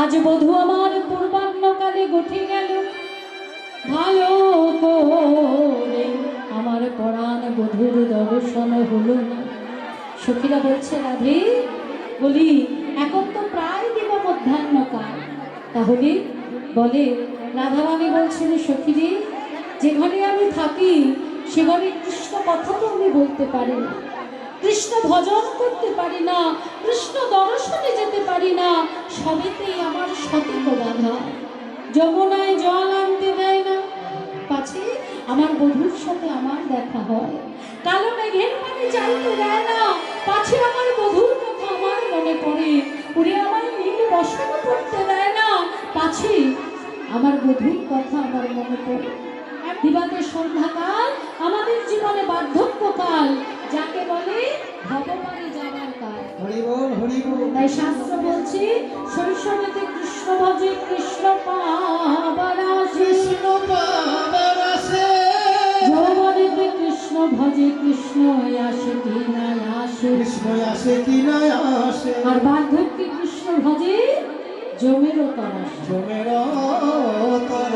আজ বধু আমার পূর্বাহ্নকালে গঠে গেল। ভালো করে আমার পরাণ বধুর দর্শন হলো না। সখীরা বলছে, রাধে, বলি, এখন তো প্রায় দিব মধ্যাহ্নকাল। তাহলে বলে, রাধারানী বলছেন সখীরে যে ঘরে আমি থাকি সে ঘরে কৃষ্ণ কথা তো আমি বলতে পারি না। কৃষ্ণ ভজন করতে পারি না, কৃষ্ণ দর্শনে যেতে পারি না সবেতেই আমার সতর্ক বাধা। যমুনায় জল আনতে দেয় না। পাছে আমার বধুর সাথে আমার দেখা হয়। কালো মেঘের পানি চাইতে দেয় না। পাছে আমার বধুর কথা আমার মনে পড়ে। উড়ে আমার নীল বসন করতে দেয় না। পাছে আমার বধুর কথা আমার মনে পড়ে। দিবাতে সন্ধ্যাকাল, আমাদের জীবনে বার্ধক্যকাল। যাকে বলে ভগবানে যাবার তাই শাস্ত্র বলছে শৈশবেতে কৃষ্ণ ভজে কৃষ্ণ কৃষ্ণ যৌবনেতে কৃষ্ণ ভজে কৃষ্ণ আসে কি না আসে। কৃষ্ণ আসে কি না আসে। আর বার্ধক্যে কৃষ্ণ ভজে জমেরও তরস জমের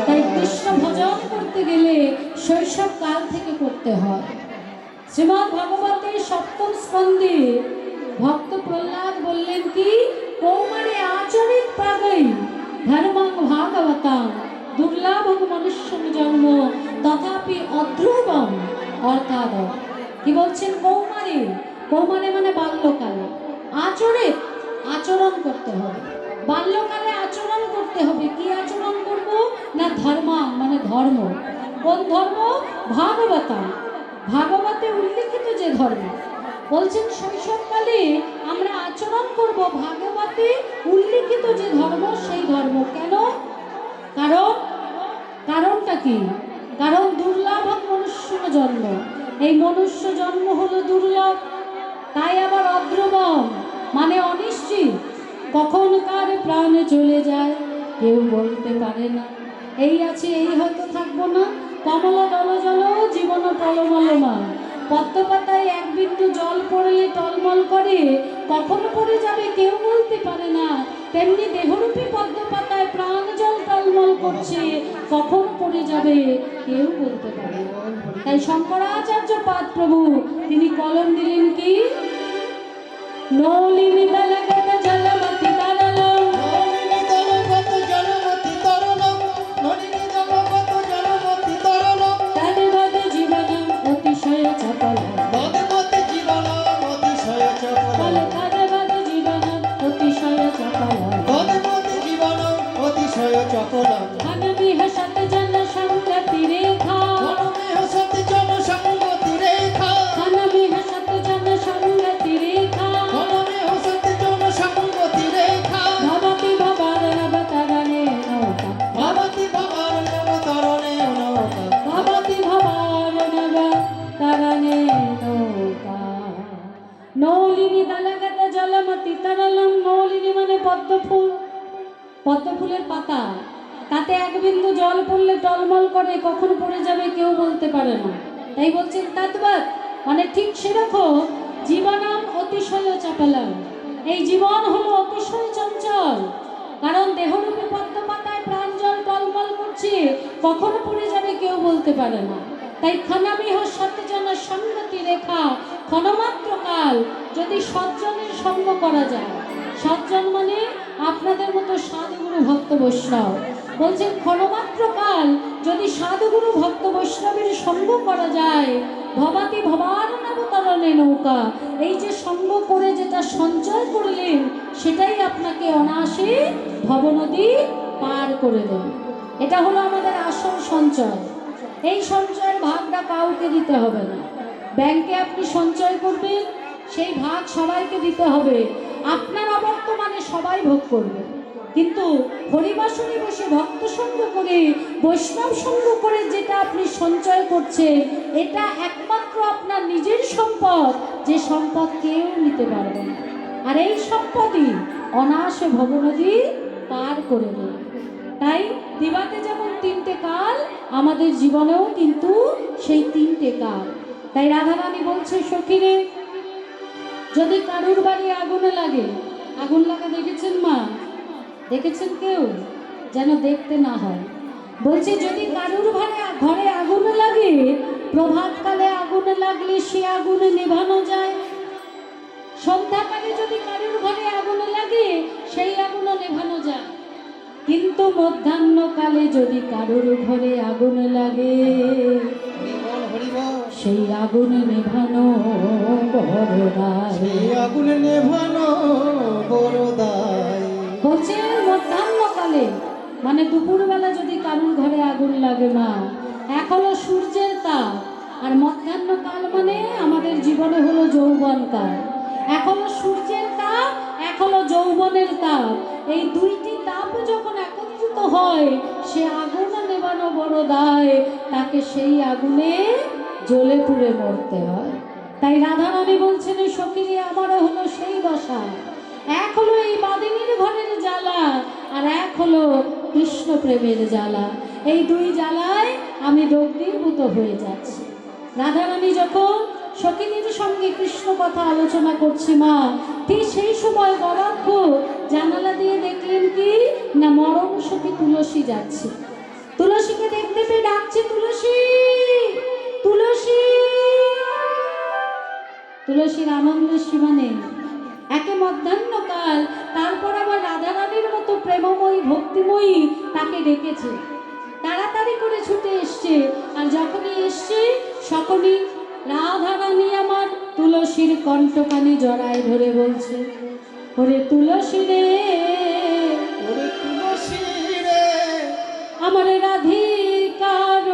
তাই কৃষ্ণ ভজন করতে গেলে শৈশব কাল থেকে করতে হয়। শ্রীমৎ ভাগবতের সপ্তম স্কন্ধে ভক্ত প্রহ্লাদ বললেন, কি? কৌমারে আচরিত প্রাগৈ ধর্মং ভাগবতাং দুর্লভং মনুষ্য জন্ম, তথাপি অধ্রুবম অর্থাৎ, কি বলছেন কৌমারে? কৌমারে মানে বাল্যকালে। আচরিত, আচরণ করতে হবে। বাল্যকালে আচরণ করতে হবে। কি আচরণ করব? না ধর্ম মানে ধর্ম। কোন ধর্ম? ভাগবতা ভাগবতে উল্লিখিত যে ধর্ম বলছেন শৈশবকালে আমরা আচরণ করব ভাগবতে, উল্লিখিত যে ধর্ম, সেই ধর্ম কেন? কারণ, কারণটা কি? কারণ দুর্লভ মনুষ্য জন্ম। এই মনুষ্য জন্ম হলো দুর্লভ, তাই আবার অদ্রবম মানে অনিশ্চিত। কখন কার প্রাণে চলে যায়, কেউ বলতে পারে না। এই আছে, এই হয়তো থাকব না। কমলা দল জল জীবন টলমলমা পদ্ম পাতায় এক বিন্দু জল পড়লে টলমল করে, কখন পড়ে যাবে কেউ বলতে পারে না। তেমনি দেহরূপী পদ্মপাতায় প্রাণ জল টলমল করছে, কখন পড়ে যাবে কেউ বলতে পারে তাই শঙ্করাচার্য পাদ প্রভু তিনি কলম দিলেন কি? নলিনী দলগত ফুলের পাতা। তাতে এক বিন্দু জল পড়লে টলমল করে, কখন পড়ে যাবে কেউ বলতে পারে না। তাই বলছেন তাৎবাদ মানে ঠিক সেরকম, জীবনাম অতিশয় চাপালাম। এই জীবন হলো অতিশয় চঞ্চল। কারণ দেহরূপে পদ্ম পাতায় প্রাণ জল টলমল করছে, কখন পড়ে যাবে কেউ বলতে পারে না। তাই ক্ষণামিহ সত্যজনের সঙ্গতি রেখা, ক্ষণমাত্র কাল, যদি সজ্জনের সঙ্গ করা যায়। সজ্জন মানে আপনাদের মতো সাধুগুরু ভক্ত বৈষ্ণব। বলছেন ক্ষণমাত্র কাল যদি সাধুগুরু ভক্ত বৈষ্ণবের সঙ্গ করা যায় ভবাতি ভবার নবতরণে নৌকা, এই যে সঙ্গ করে যেটা সঞ্চয় করলেন, সেটাই আপনাকে অনায়াসে ভবনদী পার করে দেবে। এটা হলো আমাদের আসল সঞ্চয়। এই সঞ্চয়ের ভাগটা কাউকে দিতে হবে না। ব্যাংকে আপনি সঞ্চয় করবেন, সেই ভাগ সবাইকে দিতে হবে। আপনার অবর্তমানে সবাই ভোগ করবে। কিন্তু হরিবাসনে বসে ভক্ত সঙ্গ করে, বৈষ্ণব সঙ্গ করে যেটা আপনি সঞ্চয় করছেন, এটা একমাত্র আপনার নিজের সম্পদ, যে সম্পদ কেউ নিতে পারবে না। আর এই সম্পদই অনায়াসে ভবনদী পার করে দেবে। তাই দিবাতে যেমন তিনটে কাল, আমাদের জীবনেও কিন্তু সেই তিনটে কাল। তাই রাধারানী বলছে, সখীরে যদি কারুর বাড়ি আগুনে লাগে, আগুন লাগা দেখেছেন মা? দেখেছেন কেউ? যেন দেখতে না হয়। বলছে, যদি কারুর ঘরে ঘরে আগুন লাগে, প্রভাতকালে আগুন লাগলে সে আগুন নেভানো যায়। সন্ধ্যাকালে যদি কারুর ঘরে আগুন লাগে, সেই আগুনও নেভানো যায়। কিন্তু মধ্যাহ্নকালে যদি কারুর ঘরে আগুন লাগে সেই আগুন নেভানো বড় দায়। সেই আগুন নেভানো বড় দায় বলছে মধ্যাহ্নকালে মানে দুপুরবেলা যদি কারুর ঘরে আগুন লাগে মা এক হলো সূর্যের তাপ আর মধ্যাহ্নকাল মানে আমাদের জীবনে হলো যৌবন কাল। এক হলো সূর্যের তাপ এক হলো যৌবনের তাপ। এই দুইটি তাপ যখন একত্রিত হয় সে আগুন নেবানো বড় দায় তাকে সেই আগুনে জ্বলে পুড়ে মরতে হয়। তাই রাধারানী বলছেন সখিনী আমারও হলো সেই দশা। এক হলো এই বাদিনীর ঘরের জ্বালা আর এক হলো কৃষ্ণ প্রেমের জ্বালা। এই দুই জ্বালায় আমি দগ্ধীভূত হয়ে যাচ্ছি। রাধারানী যখন সখিনীর সঙ্গে কৃষ্ণ কথা আলোচনা করছি, মা, ঠিক সেই সময় গবাক্ষ জানালা দিয়ে দেখলেন কি? না মরম সখী তুলসী যাচ্ছে। তুলসীকে দেখতে পেয়ে ডাকছে, তুলসী! তুলসী তুলসীর আনন্দের সীমা নেই একে মধ্যাহ্নকাল তারপর আবার রাধারানীর মতো প্রেমময়ী ভক্তিময়ী তাকে ডেকেছে। তাড়াতাড়ি করে ছুটে এসছে আর যখনই এসছে সকলেই রাধারানী আমার তুলসীর কণ্ঠকানি জড়ায় ধরে বলছে ওরে তুলসী রে ওরে তুলসী রে আমার রাধিকার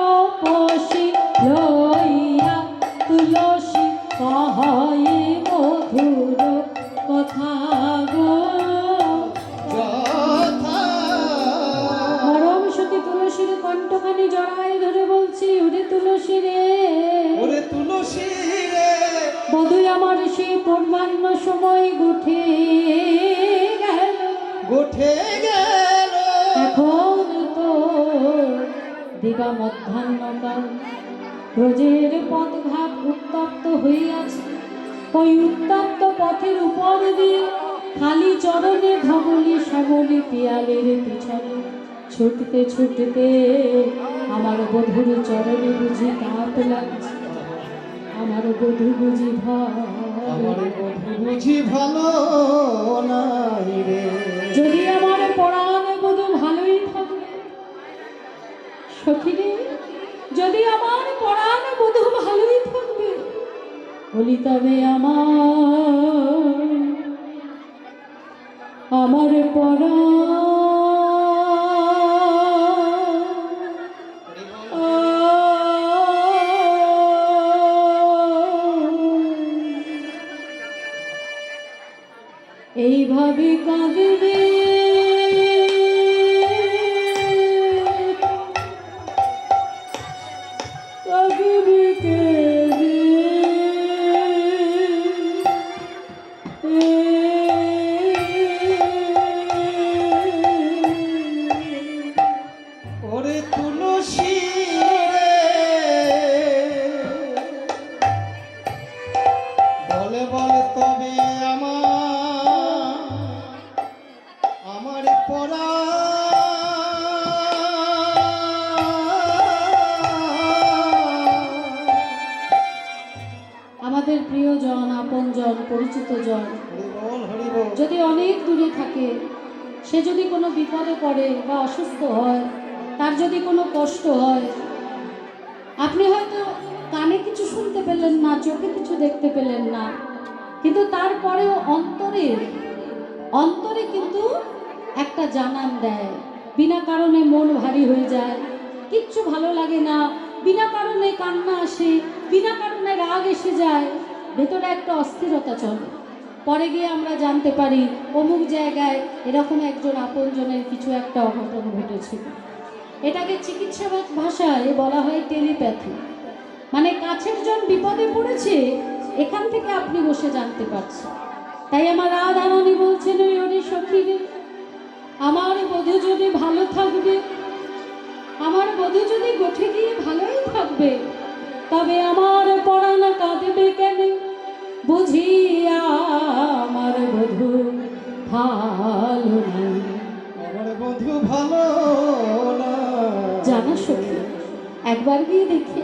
লইয়া তুলসী কহই মধুর কথা গো। মরম সতী তুলসীর কণ্ঠখানি জড়াই ধরে বলছি ওরে তুলসী রে। ওরে তুলসী রে। বধুই আমার সেই পূর্বাহ্ন সময় গুঠে গেল। গোঠে গেল। এখন তো দিবা মধ্যাহ্নকাল রোজের পথঘাট উত্তপ্ত হইয়াছে। ওই উত্তপ্ত পথের উপর দিয়ে খালি চরণে ধবলি শ্যামলি পিয়ালের পিছনে ছুটতে ছুটতে আমার বধুর চরণে বুঝি তাপ লাগছে। আমার বধু বুঝি আমার বধূ বুঝি ভালো নাই রে। যদি আমার পড়ান বধু ভালোই থাকবে সখিনী যদি আমার পড়ান বধু ভালোই থাকবে বলি তবে আমার আমার পড়া এইভাবে কাঁদবে আমাদের প্রিয়জন, আপনজন, পরিচিত যদি অনেক দূরে থাকে, সে যদি কোনো বিপদে পড়ে বা অসুস্থ হয় তার যদি কোনো কষ্ট হয়, আপনি হয়তো কানে কিছু শুনতে পেলেন না, চোখে কিছু দেখতে পেলেন না, কিন্তু তারপরেও অন্তরে অন্তরে কিন্তু একটা জানান দেয়। বিনা কারণে মন ভারী হয়ে যায়, কিচ্ছু ভালো লাগে না, বিনা কারণে কান্না আসে, বিনা কারণে রাগ এসে যায়, ভেতরে একটা অস্থিরতা চলে। পরে গিয়ে আমরা জানতে পারি, অমুক জায়গায় এরকম একজন আপনজনের কিছু একটা অঘটন ঘটেছিল। এটাকে চিকিৎসা ভাষায় বলা হয় টেলিপ্যাথি। মানে কাছের জন বিপদে পড়েছে, এখান থেকে আপনি বসে জানতে পারছেন। তাই আমার রাধারানী বলছেন, ওই অনে সখীরে, আমার বধূ যদি ভালো থাকবে, আমার বধূ যদি গোঠে গিয়ে ভালোই থাকবে, তবে আমার পড়ানো কাঁদবে কেন? বুঝিয়া আমার বধূ ভালো নেই। বধু ভালো একবার গিয়ে দেখে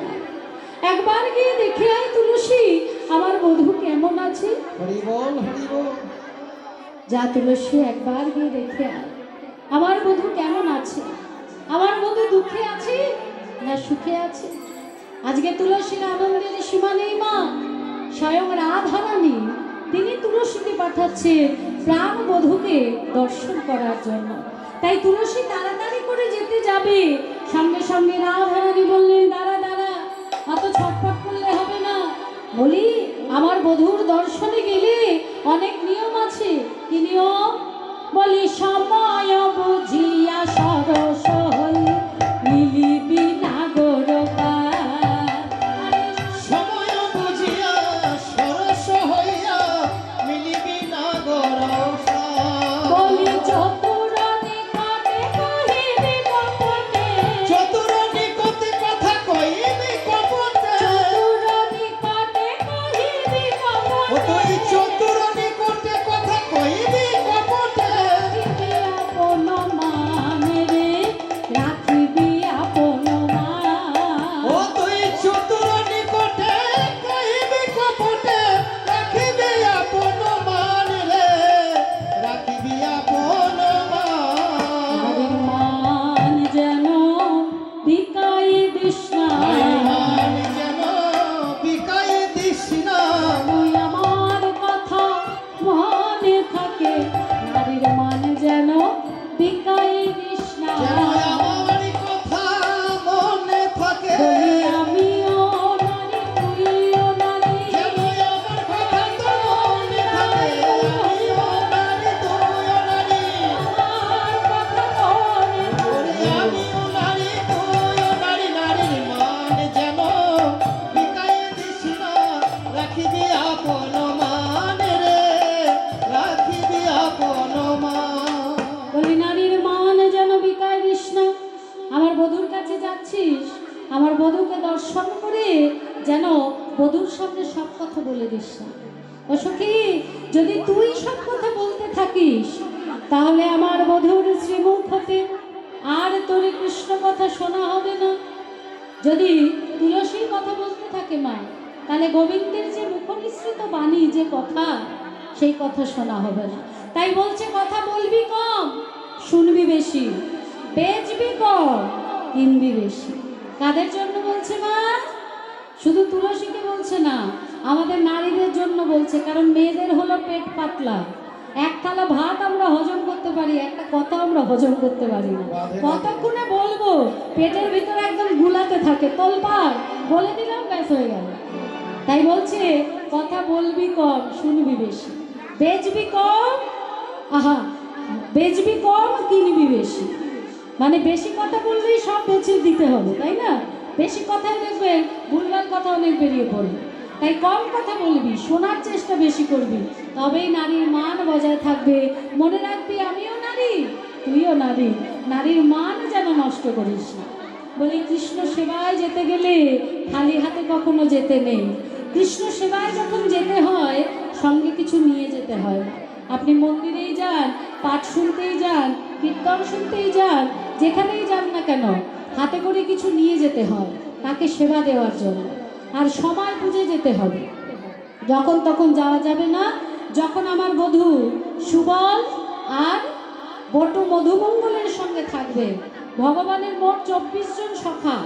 একবার গিয়ে দেখে আয় তুলসী আমার বধূ কেমন আছে? হরি বল হরি বল। যা তুলসী একবার গিয়ে দেখে আয়। আমার বধূ কেমন আছে? আমার বধূ দুঃখে আছে না সুখে আছে? আজকে তুলসীর আনন্দের সীমা নেই মা স্বয়ং রাধারানী তিনি তুলসীকে পাঠাচ্ছেন প্রাণ বধূকে দর্শন করার জন্য। তাই তুলসী তাড়াতাড়ি করে যেতে যাবে। সঙ্গে সঙ্গে রাধারানী বললেন, দাঁড়া দাঁড়া, অত ছটফট করলে হবে না। বলি, আমার বধুর দর্শনে গেলে অনেক নিয়ম আছে। কি নিয়ম বলি, সময় বুঝিয়া সরস যেন বধুর সামনে সব কথা বলে দিস না। যদি তুই সব কথা বলতে থাকিস, তাহলে আমার বধুর শ্রীমুখ হতে আর তোর কৃষ্ণ কথা শোনা হবে না। যদি তুলসীর কথা বলতে থাকে মা তাহলে গোবিন্দের যে মুখনিসৃত বাণী, যে কথা, সেই কথা শোনা হবে না। তাই বলছে, কথা বলবি কম, শুনবি বেশি, বেচবি কম, কিনবি বেশি। কাদের জন্য বলছে মা? শুধু তুলসীকে বলছে না আমাদের নারীদের জন্য বলছে কারণ মেয়েদের হলো পেট পাতলা। এক থালা ভাত আমরা হজম করতে পারি একটা কথা আমরা হজম করতে পারি না। কতক্ষণে বলব? পেটের ভিতরে একদম গুলাতে থাকে। তোলপাড় বলে দিলাম ব্যাস হয়ে গেল। তাই বলছে কথা বলবি কম শুনবি বেশি। বেচবি কম আহা বেচবি কম কিনবি বেশি। মানে বেশি কথা বললেই সব বেছে দিতে হবে তাই না? বেশি কথায় দেখবেন, ভুলভাল কথা অনেক বেরিয়ে পড়বে। তাই কম কথা বলবি, শোনার চেষ্টা বেশি করবি। তবেই নারীর মান বজায় থাকবে। মনে রাখবি, আমিও নারী, তুইও নারী। নারীর মান যেন নষ্ট করিস না। বলি, কৃষ্ণ সেবায় যেতে গেলে খালি হাতে কখনো যেতে নেই। কৃষ্ণ সেবায় যখন যেতে হয়, সঙ্গে কিছু নিয়ে যেতে হয়। আপনি মন্দিরেই যান, পাঠ শুনতেই যান, কীর্তন শুনতেই যান, যেখানেই যান না কেন হাতে করে কিছু নিয়ে যেতে হয়, তাকে সেবা দেওয়ার জন্য। আর সময় বুঝে যেতে হবে। যখন তখন যাওয়া যাবে না, যখন আমার বধূ সুবল আর বটু মধুমঙ্গলের সঙ্গে থাকবে, ভগবানের মোট চব্বিশ জন সখা,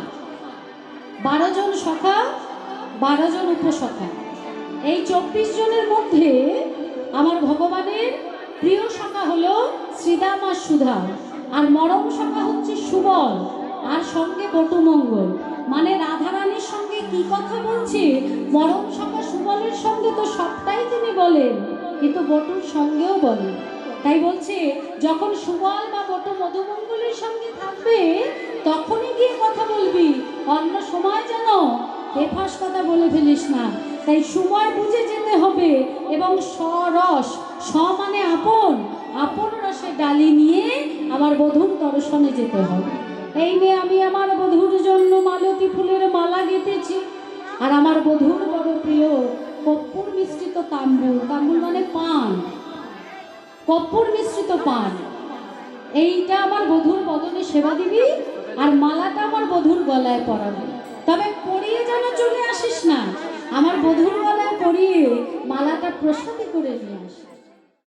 বারো জন সখা, বারো জন উপসখা। এই চব্বিশ জনের মধ্যে আমার ভগবানের প্রিয় সখা হলো শ্রীদাম আর সুধা আর মরম সখা হচ্ছে সুবল। আর সঙ্গে বটুমঙ্গল। মানে রাধারানীর সঙ্গে কি কথা বলছে? মরম সখা সুবলের সঙ্গে তো সবটাই তিনি বলেন। কিন্তু বটুর সঙ্গেও বলেন তাই বলছে, যখন সুবল বা বটু মধুমঙ্গলের সঙ্গে থাকবে, তখনই গিয়ে কথা বলবি। অন্য সময় যেন বেফাস কথা বলে ফেলিস না। তাই সময় বুঝে যেতে হবে এবং সরস স মানে আপন। আপন রসে ডালি নিয়ে আমার বধূর দর্শনে যেতে হবে। এই নিয়ে আমি আমার বধুর জন্য মালতী ফুলের মালা গেঁথেছি। আর আমার বধূর বড় প্রিয় কর্পূর মিশ্রিত তাম্বুল। তাম্বুল মানে পান। কর্পূর মিশ্রিত পান। এইটা আমার বধুর বদনে সেবা দিবি, আর মালাটা আমার বধুর গলায় পরাবি। তবে পরিয়ে যেন চলে আসিস না, আমার বধুর গলায় পরিয়ে মালাটা প্রসাদে করে নিয়ে আসিস।